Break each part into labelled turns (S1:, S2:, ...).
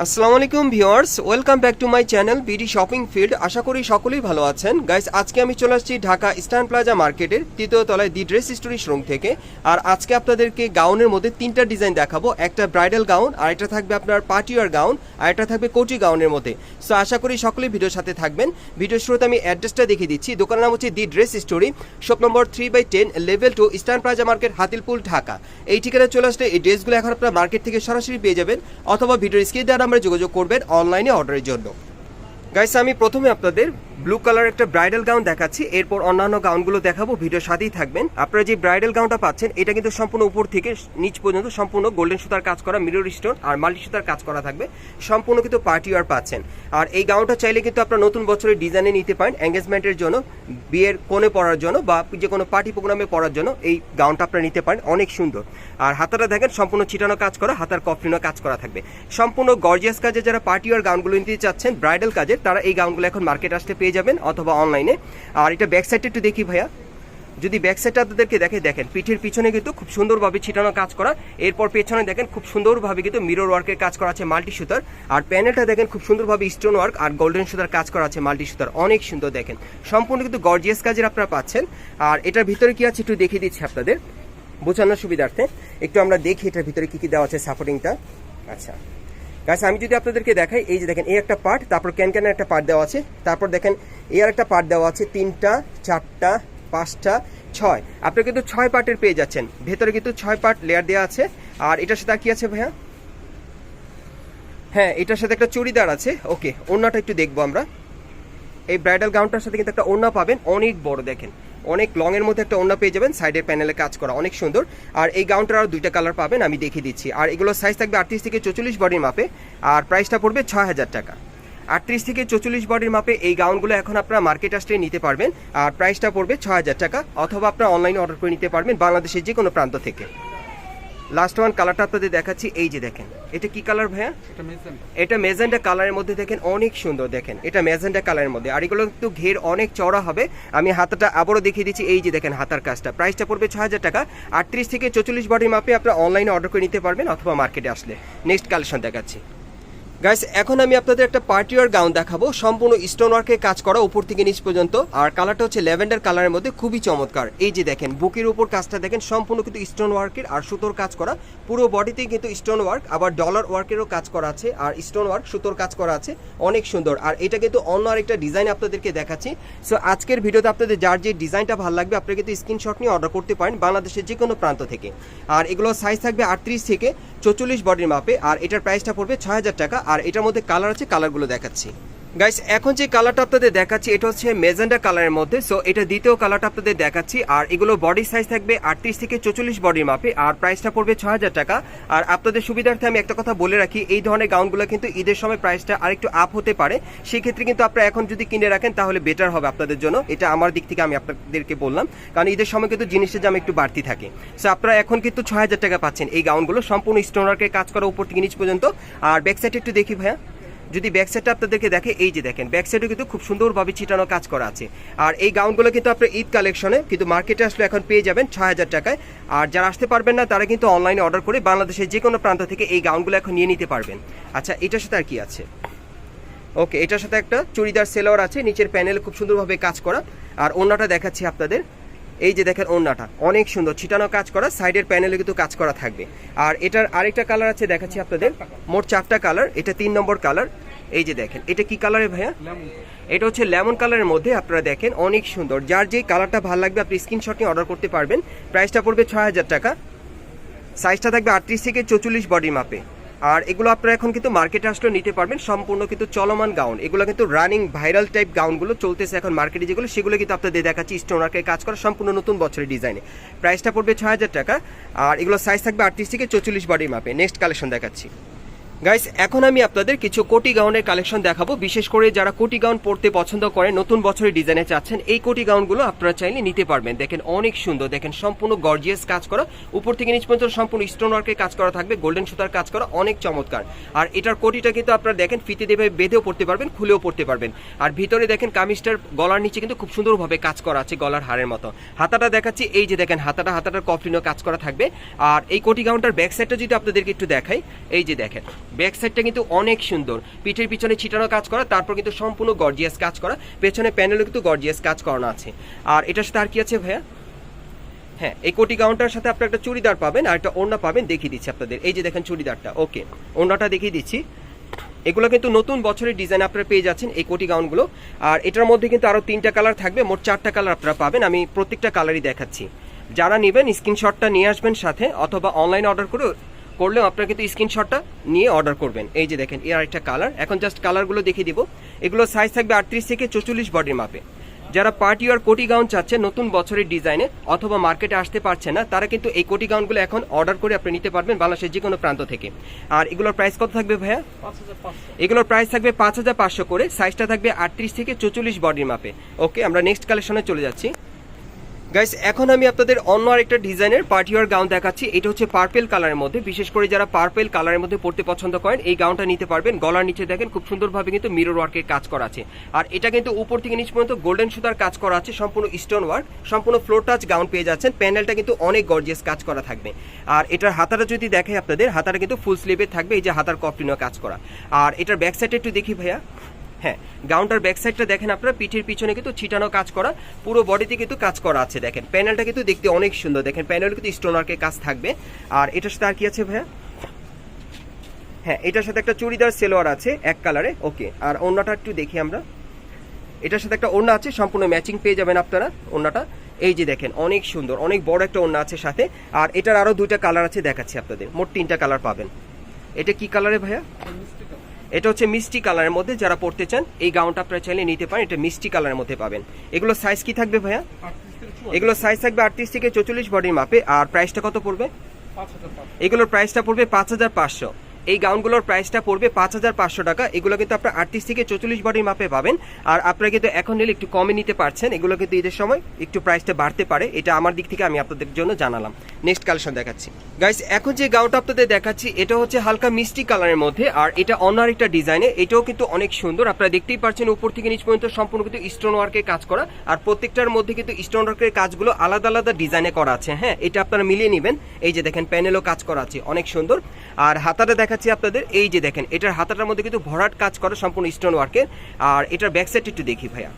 S1: আসসালামু আলাইকুম viewers, welcome back to my channel BD shopping field. আশা করি সকলেই ভালো আছেন। গাইস, আজকে আমি চলে আসছি ঢাকা ইস্টার্ন প্লাজা মার্কেটের তৃতীয় তলায় দি ড্রেস স্টোরি শোরুম থেকে। আর আজকে আপনাদেরকে গাউনের মধ্যে তিনটা ডিজাইন দেখাবো। একটা ব্রাইডাল গাউন, আর একটা থাকবে আপনার পার্টিওয়ার গাউন, আর একটা থাকবে কোটি গাউনের মধ্যে। সো আশা করি সকলেই ভিডিওর সাথে থাকবেন। ভিডিওর শুরুতে আমি অ্যাড্রেসটা দেখিয়ে দিচ্ছি। দোকানের নাম হচ্ছে the dress story, shop number three by ten, level two eastern plaza market, Hatirpul, Dhaka. এই ঠিকানায় চলে আসলে এই ড্রেসগুলো এখন আপনার মার্কেট থেকে সরাসরি পেয়ে যাবেন, অথবা ভিডিওর স্ক্রিন দ্বারা আমরা যোগাযোগ করবেন অনলাইনে অর্ডারের জন্য। গাইস আমি প্রথমে আপনাদের ব্লু কালার একটা ব্রাইডাল গাউন দেখাচ্ছি, এরপর অন্যান্য গাউনগুলো দেখাবো ভিডিওর সাথেই থাকবেন। আপনারা যে ব্রাইডাল গাউনটা পাচ্ছেন, এটা কিন্তু সম্পূর্ণ উপর থেকে নিচ পর্যন্ত সম্পূর্ণ গোল্ডেন সুতার কাজ করা মিরর স্টোন আর মাল্টি সুতার কাজ করা থাকবে, সম্পূর্ণ কিন্তু পার্টি ওয়ার পাচ্ছেন। আর এই গাউনটা চাইলে কিন্তু আপনারা নতুন বছরের ডিজাইনে নিতে পারেন এঙ্গেজমেন্টের জন্য, বিয়ের কোণে পরার জন্য বা যে কোনো পার্টি প্রোগ্রামে পরার জন্য এই গাউনটা আপনারা নিতে পারেন, অনেক সুন্দর। আর হাতাটা দেখেন, সম্পূর্ণ ছিটানো কাজ করা, হাতার কফলিনো কাজ করা থাকবে। সম্পূর্ণ গর্জিয়াস কাজে যারা পার্টি ওয়ার গাউনগুলো নিতে চাচ্ছেন ব্রাইডাল কাজের তারা এই গাউনগুলো এখন মার্কেট আসতে পেয়ে যাবেন অথবা অনলাইনে। আর এটা ব্যাক সাইডটা একটু দেখি ভাইয়া। যদি ব্যাক সাইডটা আপনাদেরকে দেখে, দেখেন, পিঠের পিছনে কিন্তু খুব সুন্দরভাবে ছিটানো কাজ করা। এরপর পেছনে দেখেন খুব সুন্দরভাবে কিন্তু মিরর ওয়ার্কের কাজ করা আছে মাল্টি সুতার। আর প্যানেলটা দেখেন খুব সুন্দরভাবে স্টোন ওয়ার্ক আর গোল্ডেন সুতার কাজ করা আছে মাল্টি সুতার। অনেক সুন্দর দেখেন। সম্পূর্ণ কিন্তু গর্জিয়াস কাজের আপনারা পাচ্ছেন। আর এটার ভিতরে কি আছে একটু দেখিয়ে দিচ্ছি আপনাদের। বোঝানোর সুবিধার্থে। একটু আমরা দেখি এটার ভিতরে কি কি দেওয়া আছে সাপোর্টিংটা আচ্ছা। গাছ আমি যদি আপনাদেরকে দেখাই, এই যে দেখেন, এই একটা পার্ট তারপর ক্যান ক্যানের একটা পার্ট দেওয়া আছে। তারপর দেখেন, এই আর একটা পার্ট দেওয়া আছে, তিনটা, চারটা, পাঁচটা, ছয়। আপনি কিন্তু ছয় পার্টের পেয়ে যাচ্ছেন। ভেতরে কিন্তু ছয় পার্ট লেয়ার দেওয়া আছে। আর এটার সাথে কি আছে ভাইয়া? হ্যাঁ এটার সাথে একটা চুড়িদার আছে। ওকে, ওড়নাটা একটু দেখব আমরা। এই ব্রাইডাল গাউনটার সাথে কিন্তু একটা ওড়না পাবেন। অনেক বড় দেখেন। অনেক লং এর মধ্যে একটা ওড়না পেয়ে যাবেন সাইডের প্যানেলে কাজ করা। অনেক সুন্দর। আর এই গাউনটার আরও দুইটা কালার পাবেন, আমি দেখিয়ে দিচ্ছি। আর এগুলোর সাইজ থাকবে আটত্রিশ থেকে চল্লিশ বডির মাপে। আর প্রাইসটা পড়বে ছ হাজার টাকা। আটত্রিশ থেকে চল্লিশ বডির মাপে এই গাউনগুলো এখন আপনারা মার্কেট আসলে নিতে পারবেন। আর প্রাইসটা পড়বে ছ হাজার টাকা, অথবা আপনারা অনলাইনে অর্ডার করে নিতে পারবেন বাংলাদেশের যে কোনো প্রান্ত থেকে। লাস্ট ওয়ান কালারটা আপনাদের দেখাচ্ছি। এই যে দেখেন এটা কি কালার ভাইয়া?
S2: এটা
S1: মেজেন্ডা কালারের মধ্যে দেখেন অনেক সুন্দর দেখেন। এটা মেজেন্ডা কালারের মধ্যে। আর এগুলো কিন্তু ঘের অনেক চড়া হবে। আমি হাতাটা আবারও দেখিয়ে দিচ্ছি। এই যে দেখেন হাতার কাজটা। প্রাইসটা পড়বে ছ হাজার টাকা। আটত্রিশ থেকে চল্লিশ বডির মাপে আপনারা অনলাইনে অর্ডার করে নিতে পারবেন অথবা মার্কেটে আসলে। নেক্সট কালেকশন দেখাচ্ছি। গাইস এখন আমি আপনাদের একটা পার্টিওয়ার গাউন দেখাবো। সম্পূর্ণ স্টোন ওয়ার্কে কাজ করা উপর থেকে নিচ পর্যন্ত। আর কালারটা হচ্ছে ল্যাভেন্ডার কালারের মধ্যে খুবই চমৎকার। এই যে দেখেন, বুকের উপর কাজটা দেখেন, সম্পূর্ণ কিন্তু স্টোন ওয়ার্কের আর সুতোর কাজ করা। পুরো বডিতেই কিন্তু স্টোন ওয়ার্ক আবার ডলার ওয়ার্কেরও কাজ করা আছে। আর স্টোন ওয়ার্ক সুতোর কাজ করা আছে। অনেক সুন্দর। আর এটা কিন্তু অন্য আরেকটা ডিজাইন আপনাদেরকে দেখাচ্ছি। সো আজকের ভিডিওতে আপনাদের যার যে ডিজাইনটা ভালো লাগবে, আপনারা কিন্তু স্ক্রিনশট নিয়ে অর্ডার করতে পারেন বাংলাদেশের যে কোনো প্রান্ত থেকে। আর এগুলো সাইজ থাকবে আটত্রিশ থেকে চৌচল্লিশ বডির মাপে। আর এটার প্রাইসটা পড়বে ছয় হাজার টাকা। আর এটার মধ্যে কালার আছে কালারগুলো দেখাচ্ছি। গাইস এখন যে কালারটা আপনাদের দেখাচ্ছি, এটা হচ্ছে মেজেন্ডা কালারের মধ্যে। সো এটা দ্বিতীয় কালারটা আপনাদের দেখাচ্ছি। আর এগুলো বডি সাইজ থাকবে আটত্রিশ থেকে চৌচল্লিশ বডির মাপে। আর প্রাইসটা পড়বে ছ হাজার টাকা। আর আপনাদের সুবিধার্থে আমি একটা কথা বলে রাখি, এই ধরনের গাউনগুলো কিন্তু ঈদের সময় প্রাইসটা আরেকটু আপ হতে পারে। সেক্ষেত্রে কিন্তু আপনারা এখন যদি কিনে রাখেন, তাহলে বেটার হবে আপনাদের জন্য। এটা আমার দিক থেকে আমি আপনাদেরকে বললাম। কারণ ঈদের সময় কিন্তু জিনিসের দাম একটু বাড়তি থাকে। সো আপনারা এখন কিন্তু ছ হাজার টাকা পাচ্ছেন এই গাউনগুলো সম্পূর্ণ স্টোনারকে কাজ করা উপর থেকে নিচ পর্যন্ত। আর ব্যাক সাইড একটু দেখি ভাইয়া। যদি ব্যাক সাইডটা আপনাদেরকে দেখে, এই যে দেখেন ব্যাক সাইডে কিন্তু খুব সুন্দরভাবে ছিটানো কাজ করা আছে। আর এই গাউনগুলো কিন্তু আপনার ঈদ কালেকশনে কিন্তু মার্কেটে আসলে এখন পেয়ে যাবেন ছয় হাজার টাকায়। আর যারা আসতে পারবেন না, তারা কিন্তু অনলাইনে অর্ডার করে বাংলাদেশের যে কোনো প্রান্ত থেকে এই গাউনগুলো এখন নিয়ে নিতে পারবেন। আচ্ছা এটার সাথে আর কি আছে? ওকে এটার সাথে একটা চুড়িদার সেলোয়ার আছে, নিচের প্যানেল খুব সুন্দরভাবে কাজ করা। আর ওনাটা দেখাচ্ছি আপনাদের। এই যে দেখেন ওড়নাটা, অনেক সুন্দর, ছিটানো কাজ করা সাইডের প্যানেলে কিন্তু কাজ করা থাকবে। আর এটার আরেকটা কালার আছে, দেখাচ্ছি আপনাদের। মোট চারটা কালার এটা তিন নম্বর কালার এই যে দেখেন, এটা কি কালারে ভাইয়া? এটা হচ্ছে লেমন কালারের মধ্যে আপনারা দেখেন, অনেক সুন্দর। যার যেই কালারটা ভালো লাগবে, আপনি স্ক্রিনশট নিয়ে অর্ডার করতে পারবেন। প্রাইসটা পড়বে ছয় হাজার টাকা। সাইজটা থাকবে আটত্রিশ থেকে চৌচল্লিশ বডির মাপে আর এগুলো আপনারা এখন কিন্তু মার্কেটে আসলেও নিতে পারবেন। সম্পূর্ণ কিন্তু চলমান গাউন এগুলো কিন্তু রানিং ভাইরাল টাইপ গাউনগুলো চলতেছে এখন মার্কেটে যেগুলো, সেগুলো কিন্তু আপনাদের দেখাচ্ছি। স্টোনারকে কাজ করা সম্পূর্ণ নতুন বছরের ডিজাইনে প্রাইসটা পড়বে ছয় হাজার টাকা। আর এগুলো সাইজ থাকবে আটত্রিশ থেকে চৌচল্লিশ বডির মাপে নেক্সট কালেকশন দেখাচ্ছি। গাইস এখন আমি আপনাদের কিছু কোটি গাউনের কালেকশন দেখাবো। বিশেষ করে যারা কোটি গাউন পড়তে পছন্দ করেন, নতুন বছরের ডিজাইনে চাচ্ছেন, এই কোটি গাউনগুলো আপনারা চাইলে নিতে পারবেন। দেখেন অনেক সুন্দর, দেখেন সম্পূর্ণ গর্জিয়াস কাজ করা। উপর থেকে নিচ পর্যন্ত সম্পূর্ণ স্টোন ওয়ার্কের কাজ করা থাকবে গোল্ডেন সুতার কাজ করা অনেক চমৎকার। আর এটার কোটিটা কিন্তু আপনারা দেখেন, ফিতে দেবে, বেঁধেও পড়তে পারবেন, খুলেও পড়তে পারবেন। আর ভিতরে দেখেন কামিজটার গলার নিচে কিন্তু খুব সুন্দরভাবে কাজ করা আছে, গলার হারের মতো। হাতাটা দেখাচ্ছি, এই যে দেখেন, হাতাটা, হাতাটার কফলিনও কাজ করা থাকবে। আর এই কোটি গাউনটার ব্যাক সাইডটা যদি আপনাদেরকে একটু দেখাই, এই যে দেখেন। ব্যাক সাইডটা কিন্তু অনেক সুন্দর। পিঠের পিছনে ছিটানো কাজ করা, তারপর কিন্তু সম্পূর্ণ গর্জিয়াস কাজ করা, পেছনে প্যানেলও কিন্তু গর্জিয়াস কাজ করানো আছে। আর এটার সাথে আর কি আছে ভাইয়া? হ্যাঁ এই কোটি গাউনটার সাথে আপনার একটা চুড়িদার পাবেন আর একটা ওড়না পাবেন, দেখিয়ে দিচ্ছি আপনাদের। এই যে দেখেন চুড়িদারটা, ওকে, ওড়নাটা দেখিয়ে দিচ্ছি। এগুলো কিন্তু নতুন বছরের ডিজাইন আপনারা পেয়ে যাচ্ছেন এই কোটি গাউনগুলো। আর এটার মধ্যে কিন্তু আরও তিনটা কালার থাকবে, মোট চারটা কালার আপনারা পাবেন, আমি প্রত্যেকটা কালারই দেখাচ্ছি। যারা নেবেন স্ক্রিনশটটা নিয়ে আসবেন সাথে, অথবা অনলাইন অর্ডার করে করলেও আপনারা কিন্তু স্ক্রিনশটটা নিয়ে অর্ডার করবেন। এই যে দেখেন এর আরেকটা কালার। এখন জাস্ট কালারগুলো দেখিয়ে দিব। এগুলো সাইজ থাকবে আটত্রিশ থেকে চৌচল্লিশ বডির মাপে যারা পার্টি আর কোটি গাউন চাচ্ছে নতুন বছরের ডিজাইনে অথবা মার্কেটে আসতে পারছে না তারা কিন্তু এই কোটি গাউনগুলো এখন অর্ডার করে আপনি নিতে পারবেন বাংলাদেশের যে কোনো প্রান্ত থেকে। আর এগুলোর প্রাইস কত থাকবে ভাইয়া? এগুলোর প্রাইস থাকবে পাঁচ হাজার পাঁচশো করে। সাইজটা থাকবে আটত্রিশ থেকে চৌচল্লিশ বডির মাপে ওকে আমরা নেক্সট কালেকশনে চলে যাচ্ছি। গাইস এখন আমি আপনাদের অন্য আরেকটা ডিজাইনের পার্টিওয়ার গাউন দেখাচ্ছি। এটা হচ্ছে পার্পেল কালারের মধ্যে। বিশেষ করে যারা পার্পেল কালারের মধ্যে পড়তে পছন্দ করেন, এই গাউনটা নিতে পারবেন। গলার নিচে দেখেন, খুব সুন্দরভাবে কিন্তু মিরর ওয়ার্কের কাজ করা আছে। আর এটা কিন্তু উপর থেকে নিচ পর্যন্ত গোল্ডেন সুতার কাজ করা আছে, সম্পূর্ণ স্টোন ওয়ার্ক সম্পূর্ণ ফ্লোর টাচ গাউন পেয়ে যাচ্ছেন। প্যানেলটা কিন্তু অনেক গর্জিয়াস কাজ করা থাকবে। আর এটার হাতাটা যদি দেখে আপনাদের, হাতাটা কিন্তু ফুল স্লিভে থাকবে, এই যে হাতার কপটিনও কাজ করা। আর এটার ব্যাক সাইডে একটু দেখি ভাইয়া। হ্যাঁ গাউনটার ব্যাক সাইডটা দেখেন আপনারা, পিঠের পিছনে কিন্তু ছিটানো কাজ করা, পুরো বডিতে কিন্তু কাজ করা আছে দেখেন। প্যানেলটা কিন্তু দেখতে অনেক সুন্দর, দেখেন প্যানেল কিন্তু স্টোনারকে কাজ থাকবে। আর এটার সাথে আর কি আছে ভাইয়া? হ্যাঁ এটার সাথে একটা চুড়িদার, সেলোয়ার আছে, এক কালারে ওকে আর ওড়নাটা একটু দেখি আমরা। এটার সাথে একটা ওড়না আছে, সম্পূর্ণ ম্যাচিং পেয়ে যাবেন আপনারা ওড়নাটা। এই যে দেখেন, অনেক সুন্দর, অনেক বড় একটা ওড়না আছে সাথে। আর এটার আরও দুইটা কালার আছে দেখাচ্ছি আপনাদের, মোট তিনটা কালার পাবেন। এটা কি কালারে ভাইয়া? এটা হচ্ছে মিষ্টি কালারের মধ্যে যারা পড়তে চান এই গাউনটা আপনারা চাইলে নিতে পারেন এটা মিষ্টি কালারের মধ্যে পাবেন। এগুলো সাইজ কি থাকবে ভাইয়া? এগুলো সাইজ থাকবে আটত্রিশ থেকে চৌচল্লিশ বডির মাপে আর প্রাইসটা কত পড়বে? এগুলোর প্রাইসটা পড়বে পাঁচ হাজার পাঁচশো। এই গাউনগুলোর প্রাইসটা পড়বে পাঁচ হাজার পাঁচশো টাকা। এগুলো কিন্তু আপনার আটত্রিশ থেকে চল্লিশ বডির মাপে পাবেন। আর আপনারা কিন্তু এখন নিলে একটু কমে নিতে পারছেন। এগুলো কিন্তু ঈদের সময় একটু প্রাইসটা বাড়তে পারে। এটা আমার দিক থেকে আমি আপনাদের জন্য জানালাম। নেক্সট কালেকশন দেখাচ্ছি। গাইস এখন যে গাউনটা আপনাদের দেখাচ্ছি, এটা হচ্ছে হালকা মিষ্টি কালারের মধ্যে। আর এটা অন্য আরেকটা ডিজাইনে এটাও কিন্তু অনেক সুন্দর। আপনারা দেখতেই পাচ্ছেন, উপর থেকে নিচ পর্যন্ত সম্পূর্ণ কিন্তু স্টোন ওয়ার্কের কাজ করা। আর প্রত্যেকটার মধ্যে কিন্তু স্টোন ওয়ার্কের কাজগুলো আলাদা আলাদা ডিজাইনে করা আছে। হ্যাঁ এটা আপনারা মিলিয়ে নেবেন। এই যে দেখেন প্যানেলও কাজ করা আছে। অনেক সুন্দর। আর হাতাটা দেখাচ্ছি আপনাদের। এই যে দেখেন, এটার হাতাটার মধ্যে কিন্তু ভরাট কাজ করা সম্পূর্ণ স্টোন ওয়ার্কের আর এটার ব্যাক সাইড একটু দেখি ভাইয়া।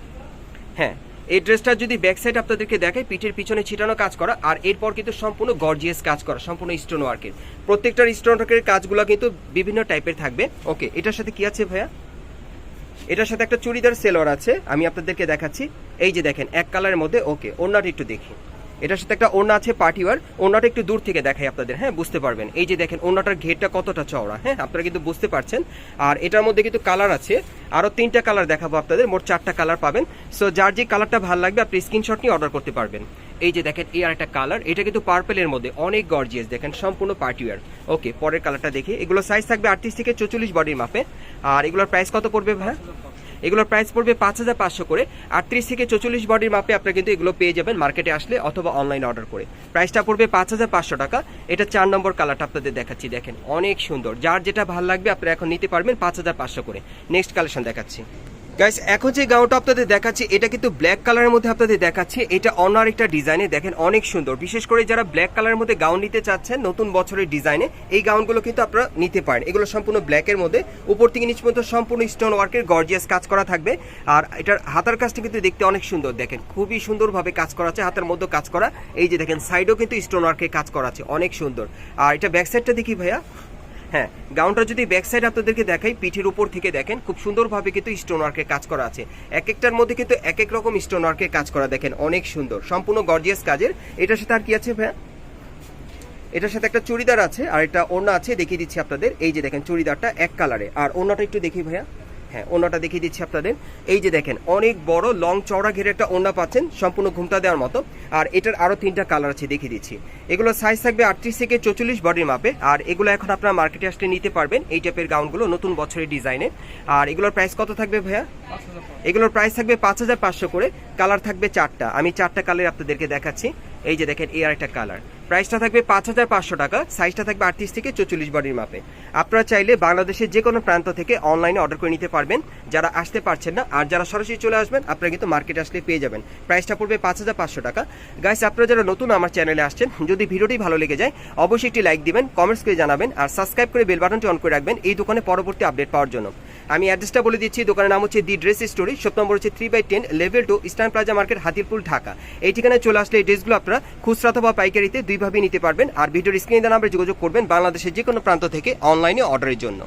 S1: হ্যাঁ এই ড্রেসটা যদি ব্যাক সাইড আপনাদেরকে দেখায় পিঠের পিছনে ছিটানো কাজ করা, আর এরপর কিন্তু সম্পূর্ণ গর্জিয়াস কাজ করা, সম্পূর্ণ স্টোন ওয়ার্কের প্রত্যেকটার স্টোন ওয়ার্কের কাজগুলো কিন্তু বিভিন্ন টাইপের থাকবে। ওকে এটার সাথে কি আছে ভাইয়া? এটার সাথে একটা চুড়িদার সেলোয়ার আছে, আমি আপনাদেরকে দেখাচ্ছি। এই যে দেখেন, এক কালারের মধ্যে ওকে ওড়নাটা একটু দেখি। এটার সাথে একটা ওড়না আছে পার্টিওয়ার ওড়নাটা একটু দূর থেকে দেখাই আপনাদের হ্যাঁ? বুঝতে পারবেন। এই যে দেখেন, ওড়নাটার ঘেরটা কতটা চওড়া হ্যাঁ? আপনারা কিন্তু বুঝতে পারছেন। আর এটার মধ্যে কিন্তু কালার আছে। আরও তিনটা কালার দেখাবো আপনাদের, মোট চারটা কালার পাবেন। সো, যার যে কালারটা ভালো লাগবে, আপনি স্ক্রিনশট নিয়ে অর্ডার করতে পারবেন। এই যে দেখেন, এই আর একটা কালার। এটা কিন্তু পার্পেলের মধ্যে, অনেক গর্জিয়াস দেখেন, সম্পূর্ণ পার্টিওয়ার ওকে, পরের কালারটা দেখি। এগুলো সাইজ থাকবে আটত্রিশ থেকে চৌচল্লিশ বডির মাপে। আর এগুলোর প্রাইস কত পড়বে ভাই এগুলোর প্রাইস পড়বে পাঁচ হাজার পাঁচশো করে। আটত্রিশ থেকে চৌচল্লিশ বডির মাপে আপনারা কিন্তু এগুলো পেয়ে যাবেন মার্কেটে আসলে অথবা অনলাইন অর্ডার করে। প্রাইসটা পড়বে পাঁচ হাজার পাঁচশো টাকা। এটা চার নম্বর কালারটা আপনাদের দেখাচ্ছি, দেখেন। অনেক সুন্দর। যার যেটা ভালো লাগবে আপনারা এখন নিতে পারবেন পাঁচ হাজার পাঁচশো করে। নেক্সট কালেকশন দেখাচ্ছি। গাইস এখন যে গাউনটা আপনাদের দেখাচ্ছি, এটা কিন্তু ব্ল্যাক কালারের মধ্যে আপনাদের দেখাচ্ছি। এটা অন্য আরেকটা ডিজাইনে দেখেন, অনেক সুন্দর। বিশেষ করে যারা ব্ল্যাক কালারের মধ্যে গাউন নিতে চাচ্ছেন, নতুন বছরের ডিজাইনে, এই গাউনগুলো কিন্তু আপনারা নিতে পারেন। এগুলো সম্পূর্ণ ব্ল্যাকের মধ্যে। উপর থেকে নিচ পর্যন্ত সম্পূর্ণ স্টোন ওয়ার্কের গর্জিয়াস কাজ করা থাকবে। আর এটার হাতার কাজটা কিন্তু দেখতে অনেক সুন্দর। দেখেন, খুবই সুন্দরভাবে কাজ করা আছে, হাতের মধ্যে কাজ করা। এই যে দেখেন সাইডেও কিন্তু স্টোন ওয়ার্কের কাজ করা আছে, অনেক সুন্দর। আর এটা ব্যাক সাইডটা দেখি ভাইয়া। হ্যাঁ গাউনটা যদি ব্যাক সাইড আপনাদেরকে দেখাই, পিঠের উপর থেকে দেখেন, খুব সুন্দরভাবে কিন্তু স্টোন ওয়ার্কের কাজ করা আছে। এক একটার মধ্যে কিন্তু এক এক রকম স্টোন ওয়ার্কের কাজ করা দেখেন, অনেক সুন্দর, সম্পূর্ণ গর্জিয়াস কাজের। এটার সাথে আর কি আছে ভাইয়া? এটার সাথে একটা চুড়িদার আছে, আর এটা ওড়না আছে, দেখিয়ে দিচ্ছি আপনাদের। এই যে দেখেন, চুড়িদারটা এক কালারে আর ওড়নাটা একটু দেখি ভাইয়া। হ্যাঁ ওড়নাটা দেখিয়ে দিচ্ছি আপনাদের। এই যে দেখেন, অনেক বড় লং চওড়া ঘেরে একটা ওড়না পাচ্ছেন সম্পূর্ণ ঘুমটা দেওয়ার মতো। আর এটার আরও তিনটা কালার আছে, দেখিয়ে দিচ্ছি। এগুলো সাইজ থাকবে আটত্রিশ থেকে চৌচল্লিশ বডির মাপে আর এগুলো এখন আপনারা মার্কেটে আসলে নিতে পারবেন এই টাইপের গাউনগুলো নতুন বছরের ডিজাইনে আর এগুলোর প্রাইস কত থাকবে ভাইয়া? এগুলোর প্রাইস থাকবে পাঁচ হাজার পাঁচশো করে। কালার থাকবে চারটা। আমি চারটা কালার আপনাদেরকে দেখাচ্ছি। এই যে দেখেন, এই আর একটা কালার প্রাইসটা থাকবে পাঁচ হাজার পাঁচশো টাকা সাইজটা থাকবে আটত্রিশ থেকে চৌচল্লিশ বডির মাপে। আপনারা চাইলে বাংলাদেশের যে কোনো প্রান্ত থেকে অনলাইনে অর্ডার করে নিতে পারবেন। যারা আসতে পারছেন না, আর যারা সরাসরি চলে আসবেন, আপনারা কিন্তু মার্কেটে আসলে পেয়ে যাবেন। প্রাইসটা পড়বে পাঁচ হাজার পাঁচশো টাকা। গাইস আপনারা যারা নতুন আমার চ্যানেলে আসছেন, যদি ভিডিওটি ভালো লেগে যায়, অবশ্যই একটি লাইক দিবেন কমেন্টস করে জানাবেন, আর সাবস্ক্রাইব করে বেল বাটনটি অন করে রাখবেন এই দোকানে পরবর্তী আপডেট পাওয়ার জন্য। আমি অ্যাড্রেসটা বলে দিচ্ছি, দোকানের নাম হচ্ছে the dress story shop number হচ্ছে three by ten level two eastern plaza market Hatirpul, Dhaka. এই ঠিকানায় চলে আসলে এই ড্রেসগুলো আপনারা খুচরা অথবা পাইকারিতে দুইভাবেই নিতে পারবেন। আর ভিডিওর স্ক্রিনে নাম্বারে যোগাযোগ করবেন বাংলাদেশের যে কোনো প্রান্ত থেকে অনলাইনে অর্ডারের জন্য।